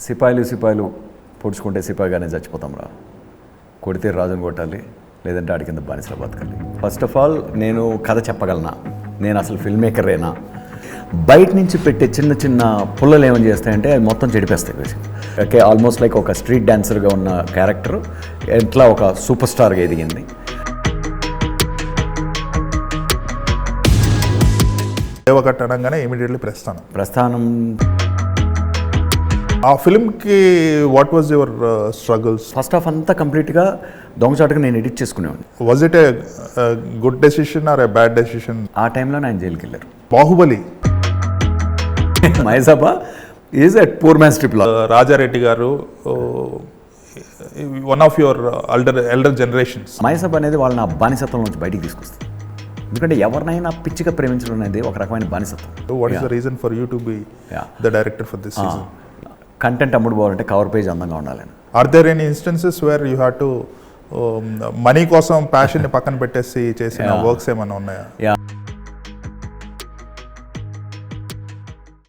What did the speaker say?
సిపాయిలు సిపాయిలు పొడుచుకుంటే సిపాయిగానే చచ్చిపోతాం రా. కొడితే రాజుని కొట్టాలి లేదంటే ఆడి కింద బానిసలో బతకాలి. ఫస్ట్ ఆఫ్ ఆల్ నేను కథ చెప్పగలనా? నేను అసలు ఫిల్మ్ మేకరేనా బయట నుంచి పెట్టే చిన్న చిన్న పుల్లలు ఏమని చేస్తాయంటే అవి మొత్తం చెడిపేస్తాయి ఓకే ఆల్మోస్ట్ లైక్ ఒక స్ట్రీట్ డాన్సర్గా ఉన్న క్యారెక్టర్ ఎట్లా ఒక సూపర్ స్టార్గా ఎదిగింది దేవకట్ అనగానే ఇమీడియట్లీ ప్రస్థానం. ప్రస్థానం ఆ ఫిల్మ్కి what was your struggles first half అంతా కంప్లీట్గా దొంగచాటుగా నేను ఎడిట్ చేసుకునేవాడిని. Was it a good decision or a bad decision ఆ టైంలో ఆయన జైలుకి వెళ్ళారు Baahubali మైసభ is at poor man strip law Rajareddy garu one of your alder elder generations మైసభ అనేది వాళ్ళని ఆ బానిసత్వం నుంచి బయటికి తీసుకొస్తుంది. ఎందుకంటే ఎవరినైనా పిచ్చిగా ప్రేమించడం అనేది ఒక రకమైన బానిసత్వం. What is the reason for you to be. The director for this season content అమ్ముడు పోవాలంటే కవర్ పేజ్ అందంగా ఉండాలని are there any instances where you have to money కోసం ప్యాషన్ని పక్కన పెట్టేసి చేసిన. వర్క్స్ ఏమైనా ఉన్నాయా యా